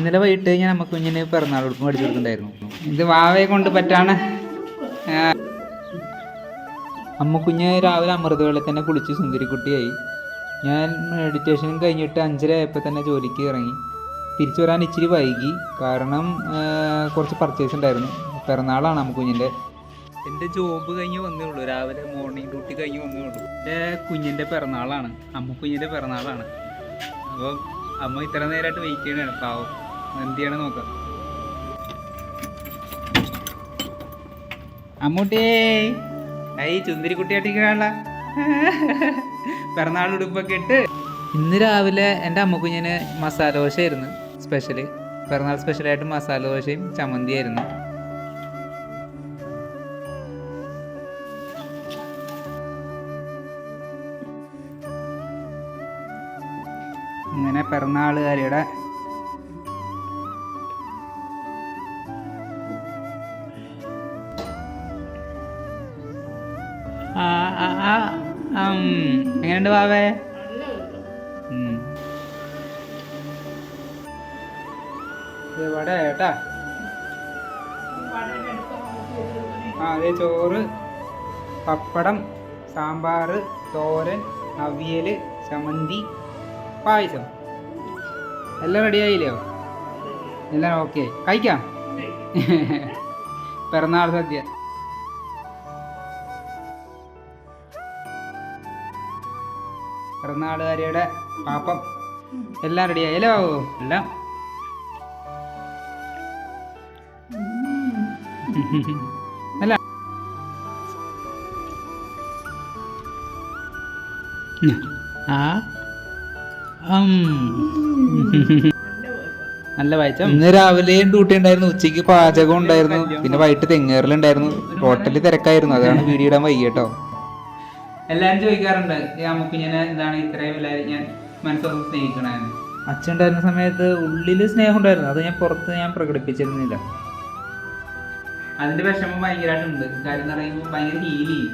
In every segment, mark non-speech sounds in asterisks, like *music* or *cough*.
ഇന്നലെ വൈകിട്ട് ഞാൻ നമുക്ക് കുഞ്ഞിന് പിറന്നാൾ മേടിച്ചു കൊടുത്തിട്ടുണ്ടായിരുന്നു. ഇത് വാവയെ കൊണ്ട് പറ്റാണ്. ആ, അമ്മ കുഞ്ഞ് രാവിലെ അമൃത വെള്ളി തന്നെ കുളിച്ച് സുന്ദരിക്കുട്ടിയായി. ഞാൻ മെഡിറ്റേഷൻ കഴിഞ്ഞിട്ട് അഞ്ചര ആയപ്പോൾ തന്നെ ജോലിക്ക് ഇറങ്ങി. തിരിച്ചു വരാൻ ഇച്ചിരി വൈകി. കാരണം കുറച്ച് പർച്ചേസ് ഉണ്ടായിരുന്നു. പിറന്നാളാണ് അമ്മ കുഞ്ഞിന്റെ എന്റെ ജോബ് കഴിഞ്ഞ് വന്നേ ഉള്ളൂ. രാവിലെ മോർണിംഗ് ഡ്യൂട്ടി കഴിഞ്ഞ് വന്നേ ഉള്ളൂ. എന്റെ കുഞ്ഞിന്റെ പിറന്നാളാണ്. അമ്മ കുഞ്ഞിന്റെ പിറന്നാളാണ്. അപ്പം അമ്മ ഇത്ര നേരമായിട്ട് വെയിറ്റ് ചെയ്യണാണ് പാവം. എന്ത് ചെയ്യണം നോക്കാം. അമ്മൂട്ടിയേ ഐ ചുന്തിരി കുട്ടിയാട്ടിക്കാണല്ല പിറന്നാൾ ഉടുപ്പൊക്കെ ഇട്ട്. ഇന്ന് രാവിലെ എന്റെ അമ്മക്കുഞ്ഞിന് മസാല ദോശ ആയിരുന്നു സ്പെഷ്യൽ പിറന്നാൾ സ്പെഷ്യലായിട്ട് മസാല ദോശയും ചമ്മന്തിയായിരുന്നു. ഇങ്ങനെ പിറന്നാളുകാരിയുടെ ആ. എങ്ങനെയുണ്ട് ഉം. ഇവിടെ ഏട്ടാ ആ അതെ ചോറ് പപ്പടം സാമ്പാർ തോരൻ അവിയൽ ചമ്മന്തി പായസം. എല്ലാം റെഡി ആയില്ലയോ എല്ലാം ഓക്കെ കഴിക്കാം. *laughs* പിറന്നാൾ സദ്യ. പിറന്നാളുകാരിയുടെ പാപ്പം. എല്ലാം റെഡി ആയല്ലോ എല്ലാം. അല്ല. ആ. നല്ല വായിച്ച ഇന്ന് രാവിലെ ഡ്യൂട്ടി ഉണ്ടായിരുന്നു. ഉച്ചയ്ക്ക് പാചകം ഉണ്ടായിരുന്നു. പിന്നെ വൈകിട്ട് തെങ്ങേറിലുണ്ടായിരുന്നു ഹോട്ടലിൽ തിരക്കായിരുന്നു. അതാണ് വീഡിയോ ഇടാൻ വൈകി എല്ലാരും ചോദിക്കാറുണ്ട് ഈ ഞാൻ എന്താണ് ഇത്രയും എല്ലാവരും ഞാൻ മനസ്സൊന്നും സ്നേഹിക്കണെന്ന് അച്ഛൻ ഉണ്ടായിരുന്ന സമയത്ത് ഉള്ളിൽ സ്നേഹം ഉണ്ടായിരുന്നു. അത് ഞാൻ പുറത്ത് ഞാൻ പ്രകടിപ്പിച്ചിരുന്നില്ല. അതിന്റെ വിഷമം ഭയങ്കരമായിട്ടുണ്ട് കാര്യം എന്ന് പറയുമ്പോൾ ഭയങ്കര ഹീൽ ചെയ്യും.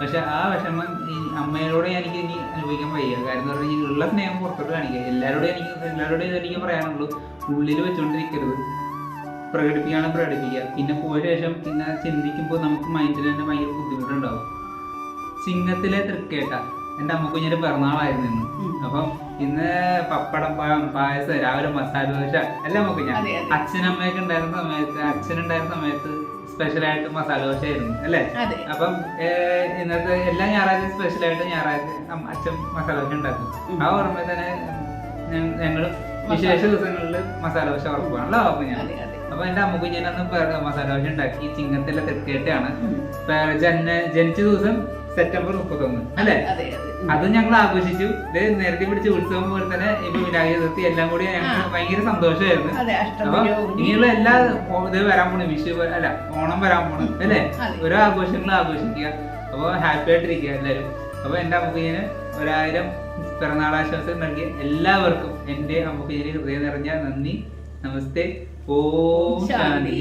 പക്ഷെ ആ വിഷമം ഈ അമ്മയോട് എനിക്ക് ഇനി അനുഭവിക്കാൻ വയ്യ. കാര്യം എന്ന് പറഞ്ഞാൽ ഉള്ള സ്നേഹം പുറത്തോട്ട് കാണിക്കുക. എല്ലാവരോടും എനിക്ക് എല്ലാവരോടും എനിക്ക് പറയാനുള്ളൂ. ഉള്ളിൽ വെച്ചുകൊണ്ടിരിക്കരുത് പ്രകടിപ്പിക്കുകയാണ് പ്രകടിപ്പിക്കുക. പിന്നെ പോയ ശേഷം പിന്നെ ചിന്തിക്കുമ്പോൾ നമുക്ക് മൈൻഡിൽ തന്നെ ഭയങ്കര ബുദ്ധിമുട്ടുണ്ടാവും. ചിങ്ങത്തിലെ തൃക്കേട്ട. എന്റെ അമ്മക്കുഞ്ഞിന്റെ പിറന്നാളായിരുന്നു ഇന്ന്. അപ്പം ഇന്ന് പപ്പടം പഴം പായസം രാവിലെ മസാല ദോശ എല്ലാം അമ്മക്കുഞ്ഞ ഞാൻ. അച്ഛനമ്മയൊക്കെ ഉണ്ടായിരുന്ന സമയത്ത് അച്ഛനുണ്ടായിരുന്ന സമയത്ത് സ്പെഷ്യലായിട്ട് മസാല ദോശ ആയിരുന്നു അല്ലേ അപ്പം ഇന്നത്തെ എല്ലാ ഞായറാഴ്ച സ്പെഷ്യലായിട്ട് ഞായറാഴ്ച അമ്മ- അച്ഛൻ മസാല ദോശ ഉണ്ടാക്കും. ആ ഓർമ്മ തന്നെ ഞങ്ങൾ വിശേഷ ദിവസങ്ങളിൽ മസാല ദോശ ഉറപ്പാണല്ലോ അപ്പൊ ഞാൻ അപ്പൊ എന്റെ അമ്മുക്കുഞ്ഞിനന്ന് പ- മസാല ദോശ ഉണ്ടാക്കി. ചിങ്ങത്തിലെ തെക്കേട്ടാണ് ജന ജനിച്ച ദിവസം സെപ്റ്റംബർ മുപ്പത്തൊന്ന്. അല്ലെ? അതെ ഞങ്ങൾ ആഘോഷിച്ചു. ഇത് നേരത്തെ പിടിച്ച ഉത്സവം പോലെ തന്നെ ഇപ്പൊ വിനായക ചതുർത്ഥി എല്ലാം കൂടി ഞങ്ങൾക്ക്. ഭയങ്കര സന്തോഷമായിരുന്നു. അപ്പൊ ഇനിയുള്ള എല്ലാ ഇത് വരാൻ പോണു വിഷു അല്ല ഓണം വരാൻ പോണു. അല്ലെ. ഓരോ ആഘോഷങ്ങൾ ആഘോഷിക്കുക. അപ്പൊ ഹാപ്പി ആയിട്ടിരിക്കുക എല്ലാവരും അപ്പൊ എന്റെ അമ്മക്കുഞ്ഞിന് ഒരായിരം പിറന്നാളാശംസകൾ നൽകിയ എല്ലാവർക്കും എന്റെ അമ്മക്കുഞ്ഞിന് ഹൃദയം നിറഞ്ഞ നന്ദി. നമസ്തേ. ഓം ശാന്തി.